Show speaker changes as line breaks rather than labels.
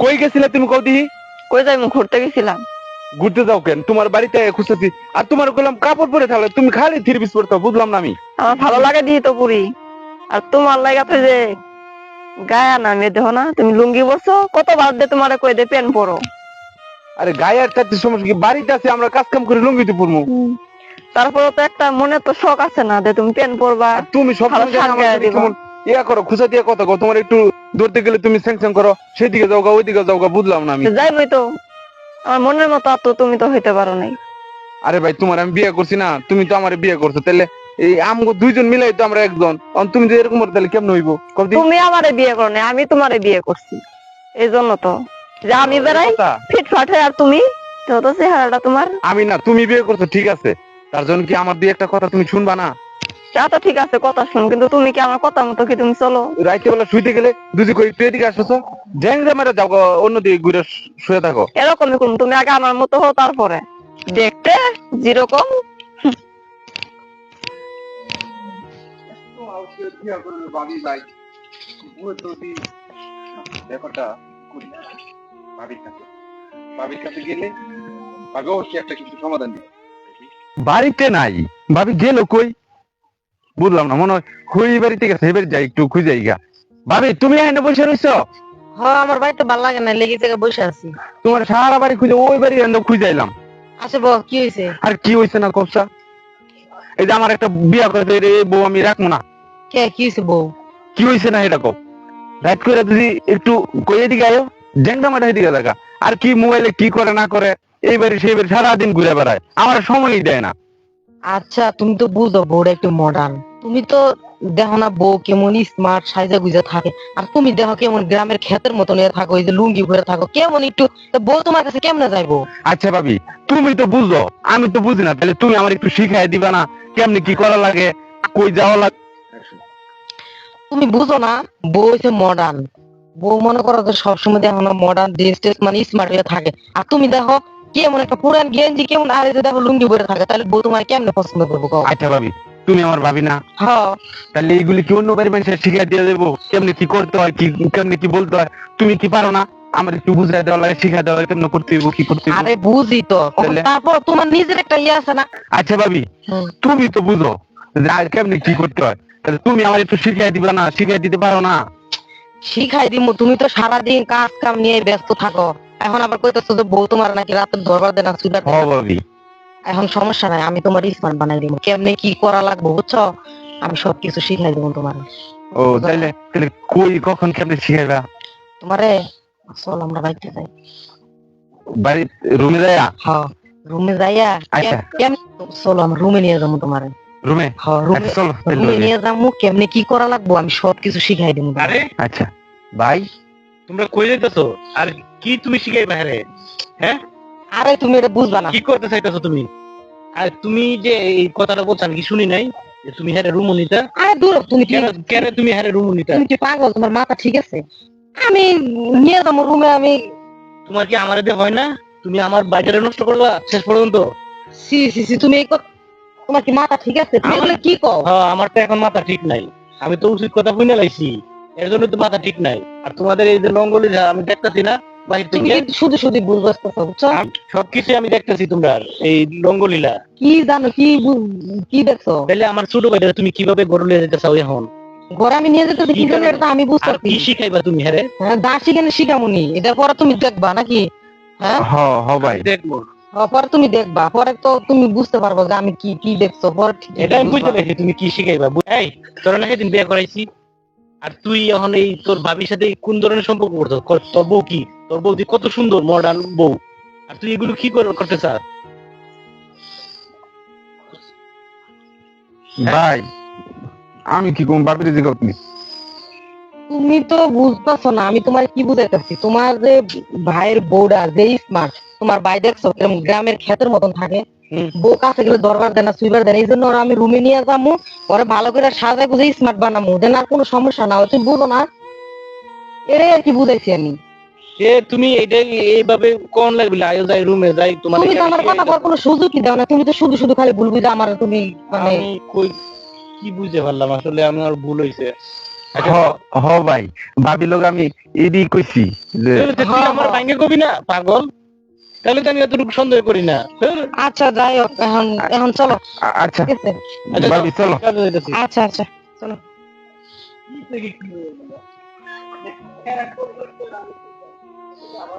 কই গেছিলে তুমি কৌদি
কই যাই ঘুরতে গেছিলাম।
ঘুরতে যাও কেন? তোমার বাড়িতে খুঁজতেছি। আর তোমার বললাম কাপড় পরে থাকলে তুমি খালি থ্রি পিস পরতো বুঝলাম না আমি।
আমার ভালো লাগে দিয়ে তো পুরি আর তোমার লাগাতে যে গায়া না মেয়ে দেহ না তুমি লুঙ্গি বসো কত বার দে তোমার কই দে প্যান্ট পরো।
আরে গায়ে আর চারটি সমস্যা কি? বাড়িতে আছে আমরা কাজ কাম করে লুঙ্গিতে পরবো
তারপরে তো একটা মনে তো শখ আছে না যে তুমি প্যান্ট পরবা
তুমি সব ইয়া করো খুঁজা দিয়ে কথা কো তোমার একটু ধরতে গেলে তুমি স্যাংশন করো সেদিকে যাও গা ওইদিকে যাও গা বুঝলাম না আমি।
যাইবই তো। আমার মনের মতো তো তুমি তো হইতে পারো নাই।
আরে ভাই তোমার আমি বিয়ে করছি না তুমি তো আমার বিয়ে করছ তাহলে এই আমগো দুইজন মিলাই তো আমরা একজন। অন তুমি যদি এরকম করো তাহলে কেমন হইব?
তুমি আমারে বিয়ে করো নাই আমি তোমারে বিয়ে করছি। এই জন্য তো। যে আমি বেড়াই। ফিটফাট হয়ে আর তুমি তো তো চেহারাটা তোমার।
আমি না তুমি বিয়ে করছ ঠিক আছে। তার জন্য কি আমার দিয়ে একটা কথা তুমি শুনবা না?
তো ঠিক আছে কথা শুন কিন্তু তুমি কি আমার কথা মতো কি তুমি চলো?
রাইতে বেলা শুইতে গেলে দুজি কই একটু এদিকে আসছো মেরে যাও অন্যদিকে ঘুরে শুয়ে থাকো।
এরকমই করুন তুমি আগে আমার মতো হও তারপরে। দেখতে যেরকম।
ব্যাপারটা করি ভাবির কাছে ভাবির কাছে গেলে ভাবি অবশ্যই একটা কিছু সমাধান দিবে বাড়িতে নাই ভাবি গেল কই? বুঝলাম না মনে হয় খুই বাড়িতে গেছে এবার যাই একটু খুঁজাই গা। ভাবি তুমি এখানে বসে রইছো?
হ্যাঁ আমার বাড়িতে ভালো লাগে না লেগে থেকে বসে আছি।
তোমার সারা বাড়ি খুঁজে ওই বাড়ি এনে খুঁজাইলাম
আচ্ছা বল কি হয়েছে
আর কি হয়েছে না কবসা? এই যে আমার একটা বিয়া করে এই বউ আমি রাখব না।
কে কি হয়েছে বউ?
কি হয়েছে না এটা কব রাইট করে যদি একটু কই এদিকে আয়ো জ্যাংটা মাঠা এদিকে দেখা আর কি মোবাইলে কি করে না করে এইবারে সেইবারে সারাদিন ঘুরে বেড়ায়। আমার সময়ই দেয় না।
আচ্ছা তুমি তো বুঝো বউটা একটু মডার্ন তুমি তো দেখো না বউ কেমন স্মার্ট সাইজা গুজা থাকে। আর তুমি দেখো কেমন গ্রামের ক্ষেতের মতন থাকো এই যে লুঙ্গি ঘুরে থাকো কেমন একটু বউ তোমার কাছে কেমনে যাইবো?
আচ্ছা ভাবি তুমি তো বুঝো আমি তো বুঝি না তাহলে তুমি আমার একটু শিখাই দিবা না কেমনি কি করা লাগে কই যাওয়া লাগে?
তুমি বুঝো না বউ হচ্ছে মডার্ন বউ মনে করো যে সবসময় দেখো না মডার্ন ড্রেস টেস মানে স্মার্ট হয়ে থাকে। আর তুমি দেখো কেমন একটা পুরান গেঞ্জি কেমন আর দেখো লুঙ্গি পরে থাকে তাহলে বউ তোমার কেমনে পছন্দ করব
আচ্ছা ভাবি তুমি আমার ভাবি না? তাহলে এইগুলি কি অন্য বাড়ি মানুষের শিখাই দিয়ে দেবো? কেমনি কি করতে হয় কি কেমনি কি বলতে হয়? তুমি কি পারো না? আমার একটু বুঝাই দেওয়া লাগে শিখাই দেওয়া কেমন করতে হইব কি করতে
আরে বুঝি তো। তারপর তোমার নিজের একটা ইয়ে আছে না?
আচ্ছা ভাবি তুমি তো বুঝো কেমনি কি করতে হয়। তাহলে তুমি আমার একটু শিখাই দিবা না শিখাই দিতে পারো না?
শিখাই দিমু তুমি তো সারাদিন কাজ কাম নিয়ে ব্যস্ত থাকো। এখন আবার কইতেছো যে বউ তোমার নাকি রাতে ধরবার দেনা সুইটার
হ ভাবি।
এখন সমস্যা নাই আমি তোমার স্মার্ট বানাই দিব কেমনে কি করা লাগবে বুঝছ? আমি সবকিছু শিখাই দিব তোমার।
ও তাহলে তাহলে কই কখন কেমনি শিখাইবা?
তোমারে? চল আমরা বাইতে যাই।
বাড়ি রুমে যাইয়া?
হ্যাঁ রুমে যাইয়া
আচ্ছা।
কেমনে চলো আমরা রুমে নিয়ে যাব তোমারে।
রুমে?
হ্যাঁ রুমে
আচ্ছা চলো
রুমে। নিয়ে যাব কেমনে কি করা লাগবো আমি সবকিছু শিখাই দিব
আরে
আচ্ছা। ভাই
তোমরা কই যাইতেছো? আর কি তুমি শিখাই বাইরে
আরে তুমি এটা বুঝবা না।
কি করতে চাইতেছো তুমি? আর তুমি যে এই কথাটা বলছেন কি শুনি নাই? যে তুমি হ্যাঁ রুম নিতা?
আরে দূর তুমি
কেন কেন তুমি হ্যাঁ রুম নিতা?
তুমি কি পাগল? তোমার মাথা ঠিক আছে? আমি নিয়ে যাব রুমে আমি
তোমার কি আমার দিয়ে হয় না? তুমি আমার বাড়িটা নষ্ট করবা শেষ পর্যন্ত?
সি সি সি তুমি এই কথা তোমার কি মাথা ঠিক আছে? তুমি এগুলো কি কও?
হ্যাঁ আমার তো এখন মাথা ঠিক নাই। আমি তো উচিত কথা বুঝে লাইছি। এর জন্য তো মাথা ঠিক নাই। আর তোমাদের এই যে লঙ্গলি আমি দেখতেছি না।
শুধু শুধু ভুল বুঝছ?
সবকিছু আমি দেখতেছি তোমরা এই লঙ্গলীলা।
কি জানো কি কি দেখছ?
তাহলে আমার ছোট ভাইটা তুমি কীভাবে গরু লিয়ে যেতে চাও এখন?
ঘরে আমি নিয়ে যেতে কি জন্য এটা আমি
আর
বুঝতে
কি শিখাইবা তুমি হ্যাঁ?
হ্যাঁ দাসি কেন শিখামুনি এটা পরে তুমি দেখবা নাকি? হ্যাঁ?
হ হ ভাই।
দেখব।
পরে তুমি দেখবা পরে তো তুমি বুঝতে পারব যে আমি কি কি দেখছ পরে ঠিক
এটা আমি বুঝতে পারছি তুমি কি শিখাইবা। এই তোর না সেদিন বিয়ে করাইছি? আর তুই এখন এই তোর ভাবির সাথে কোন ধরনের সম্পর্ক করতো তোর বউ কি? তোর বউ কত সুন্দর মডার্ন বউ। আর তুই এগুলো কি করে করতে চাস?
ভাই আমি কি কোন বাপের দিকে আপনি
তুমি তো বুঝতেছো না আমি তোমার কি বুঝাইতেছি? তোমার যে ভাইয়ের বউডা যে স্মার্ট তোমার ভাই দেখছ গ্রামের ক্ষেতের মতন থাকে। বউ কাছে গেলে দরবার দেয় না সুইবার দেয় না। এই জন্য ওরা আমি রুমে নিয়ে যাব পরে ভালো করে সাজায় বুঝে স্মার্ট বানাবো যেন আর কোনো সমস্যা না হয় তুমি বুঝো না। এটাই আর কি বুঝাইছি আমি?
সে তুমি এটা এইভাবে কোন লাগবে? আয়ো যাই রুমে যাই তোমার
তুমি তো আমার কথা কোনো সুযোগই দাও না তুমি তো শুধু শুধু খালি ভুল বুঝে আমার তুমি মানে
আমি কই কি বুঝতে পারলাম? আসলে আমার ভুল হয়েছে আচ্ছা,
হ ভাই ভাবি লোক আমি এদিক কইছি যে
আমার ভাঙ্গে কবি না পাগল? তাহলে তো আমি এতটুকু সন্দেহ করি না।
আচ্ছা যাই হোক এখন এখন চলো।
আচ্ছা।
ঠিক আছে?
আচ্ছা,
চলো।
আচ্ছা আচ্ছা চলো।